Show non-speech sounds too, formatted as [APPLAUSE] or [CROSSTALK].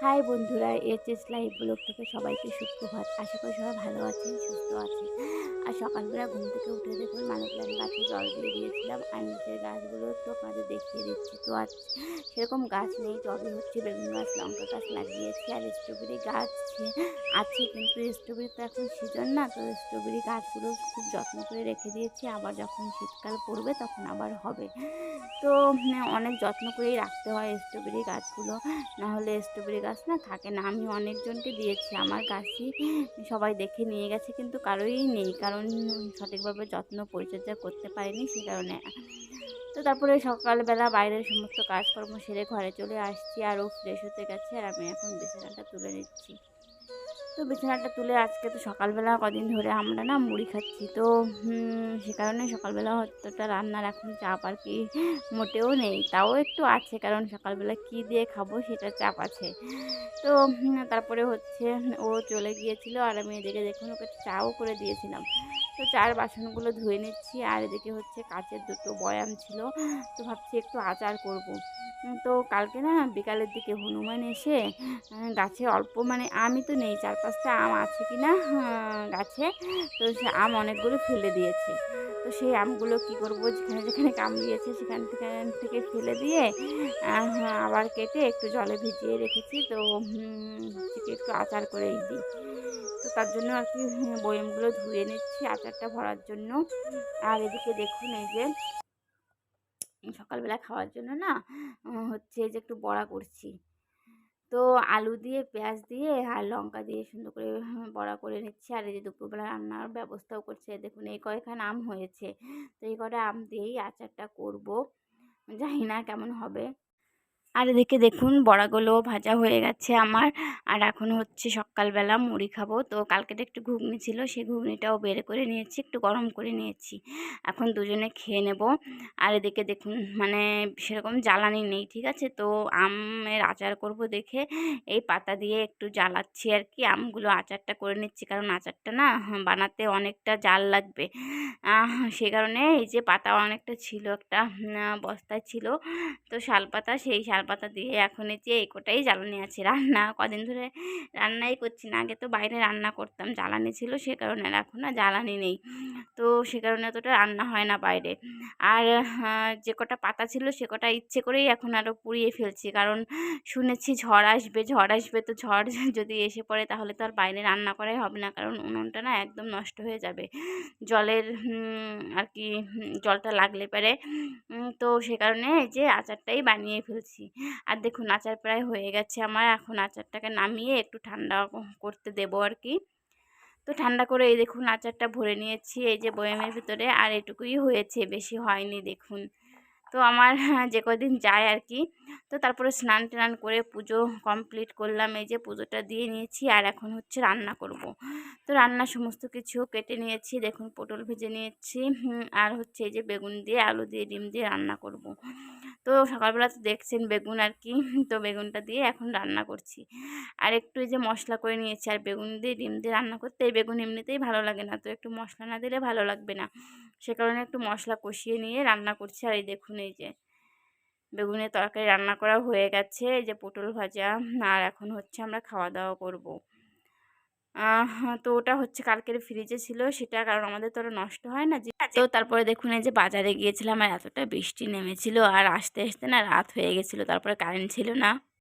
High বন্ধুরা HS live blog থেকে সবাইকে সুপ্রভাত। আশা করি সবাই ভালো আছেন, সুস্থ আছেন। আর সকালবেলা ঘুম থেকে উঠে দেখুন মানুষ প্ল্যান্ট গাছে জল দিয়ে দিয়েছিলাম আর নিচের গাছগুলো তো আপনাদের দেখিয়ে দিচ্ছি। তো আজ সেরকম গাছ নেই, টবে হচ্ছে বেগুন গাছ, লঙ্কা গাছ লাগিয়েছি, আর স্ট্রবেরি গাছ আছে, কিন্তু স্ট্রবেরি তো এখন সিজন না, তো স্ট্রবেরি গাছগুলো খুব যত্ন করে রেখে দিয়েছি। আবার যখন শীতকাল পড়বে তখন আবার হবে। তো অনেক যত্ন করেই রাখতে হয় স্ট্রবেরি গাছগুলো। না হলে স্ট্রবেরি গাছ না থাকে না। আমি অনেকজনকে দিয়েছি, আমার গাছই সবাই দেখে নিয়ে গেছে, কিন্তু কারোই নেই। কারণ সঠিকভাবে যত্ন পরিচর্যা করতে পারিনি, সে কারণে তো তারপরে সকালবেলা বাইরের সমস্ত কাজকর্ম সেরে ঘরে চলে আসছি, আরও ফ্রেশ হতে গেছে আর আমি এখন বিছানাটা তুলে নিচ্ছি। তো বিছানাটা তুলে আজকে তো সকালবেলা কদিন ধরে আমরা না মুড়ি খাচ্ছি। তো সে কারণে সকালবেলা অতটা রান্নার এখন চাপ আর কি মোটেও নেই। তাও একটু আছে, কারণ সকালবেলা কি দিয়ে খাব সেটা চাপ আছে। তো তারপরে হচ্ছে ও চলে গিয়েছিল আর আমি এদিকে দেখুন ওকে চাও করে দিয়েছিলাম। তো চার বাসনগুলো ধুয়ে নিচ্ছি আর এদিকে হচ্ছে কাচের দুটো বয়াম ছিল। তো ভাবছি একটু আচার করব। তো কালকে না বিকালের দিকে হনুমান এসে গাছে অল্প মানে আমি তো নেই, চার পাঁচটা আম আছে কি না গাছে। তো সে আম অনেকগুলো ফেলে দিয়েছে। তো সেই আমগুলো কি করব? যেখানে যেখানে কামড়িয়েছে, সেখান থেকে থেকে ফেলে দিয়ে আবার কেটে একটু জলে ভিজিয়ে রেখেছি। তো একটু আচার করেই দিই। তো তার জন্য আর কি, বয়মগুলো ধুয়ে নিচ্ছি আচারটা ভরার জন্য। আর এদিকে দেখুন এই যে, সকালবেলা খাওয়ার জন্য না হচ্ছে যে একটু বড়া করছি। তো আলু দিয়ে, পেঁয়াজ দিয়ে আর লঙ্কা দিয়ে সুন্দর করে বড়া করে নিচ্ছি। আর এই যে দুপুরবেলা রান্নার ব্যবস্থাও করছে। দেখুন, এই কয়েকখান আম হয়েছে। তো এই কটা আম দিয়েই আচারটা করব। জানি না কেমন হবে। আর এদিকে দেখুন বড়াগুলো ভাজা হয়ে গেছে আমার। আর এখন হচ্ছে সকালবেলা মুড়ি খাব। তো কালকে কালকেটা একটু ঘুগনি ছিল, সেই ঘুগনিটাও বের করে নিয়েছি, একটু গরম করে নিয়েছি। এখন দুজনে খেয়ে নেব। আর এদিকে দেখুন মানে সেরকম জ্বালানি নেই, ঠিক আছে? তো আমের আচার করব দেখে। এই পাতা দিয়ে একটু জ্বালাচ্ছি আর কি। আমগুলো আচারটা করে নিচ্ছি, কারণ আচারটা না বানাতে অনেকটা জাল লাগবে। সে কারণে এই যে পাতা অনেকটা ছিল, একটা বস্তায় ছিল। তো শাল পাতা সেই শাল পাতা দিয়ে এখন যে এই কোটাই জ্বালানি আছে। রান্না কদিন ধরে রান্নাই করছি না। আগে তো বাইরে রান্না করতাম। জ্বালানি ছিল সে কারণে এখন আর জ্বালানি নেই। তো সে কারণে অতটা রান্না হয় না বাইরে। আর যে কটা পাতা ছিল সে কটা ইচ্ছে করেই এখন আরও পুড়িয়ে ফেলছি। কারণ শুনেছি ঝড় আসবে ঝড় আসবে, তো ঝড় [LAUGHS] যদি এসে পড়ে তাহলে তো আর বাইরে রান্না করাই হবে না। কারণ উনুনটা না একদম নষ্ট হয়ে যাবে। জলের আর কি জলটা লাগলে পারে। তো সে কারণে যে আচারটাই বানিয়ে ফেলছি। আর দেখুন, আচার প্রায় হয়ে গেছে আমার। এখন আচারটাকে নামিয়ে একটু ঠান্ডা করতে দেবো আর কি। তো ঠান্ডা করে এই দেখুন আচারটা ভরে নিয়েছি, এই যে বয়ামের ভিতরে, আর এটুকুই হয়েছে, বেশি হয়নি দেখুন। তো আমার [LAUGHS] যে কদিন যায় আর কি তো তারপরে স্নান টান করে পুজো কমপ্লিট করলাম। এই যে পুজোটা দিয়ে নিয়েছি আর এখন হচ্ছে রান্না করব। তো রান্না সমস্ত কিছু কেটে নিয়েছি, দেখুন পটল ভেজে নিয়েছি আর হচ্ছে এই যে বেগুন দিয়ে, আলু দিয়ে, ডিম দিয়ে রান্না করব। তো সকালবেলা তো দেখছেন বেগুন আর কি তো বেগুনটা দিয়ে এখন রান্না করছি। আর একটু এই যে মশলা করে নিয়েছি, আর বেগুন দিয়ে, ডিম দিয়ে রান্না করতে এই বেগুন এমনিতেই ভালো লাগে না। তো একটু মশলা না দিলে ভালো লাগবে না। সে কারণে একটু মশলা কষিয়ে নিয়ে রান্না করছি। আর এই দেখুন এই যে। বেগুনের তরকারি রান্না করা হয়ে গেছে, এই যে পটল ভাজা, আর এখন হচ্ছে আমরা খাওয়া দাওয়া করব তো ওটা হচ্ছে কালকের ফ্রিজে ছিল, সেটা কারণ আমাদের তো নষ্ট হয় না যে। তো তারপরে দেখুন, এই যে বাজারে গিয়েছিলাম আর এতটা বৃষ্টি নেমেছিল, আর আসতে আসতে না রাত হয়ে গেছিল, তারপরে কারেন্ট ছিল না।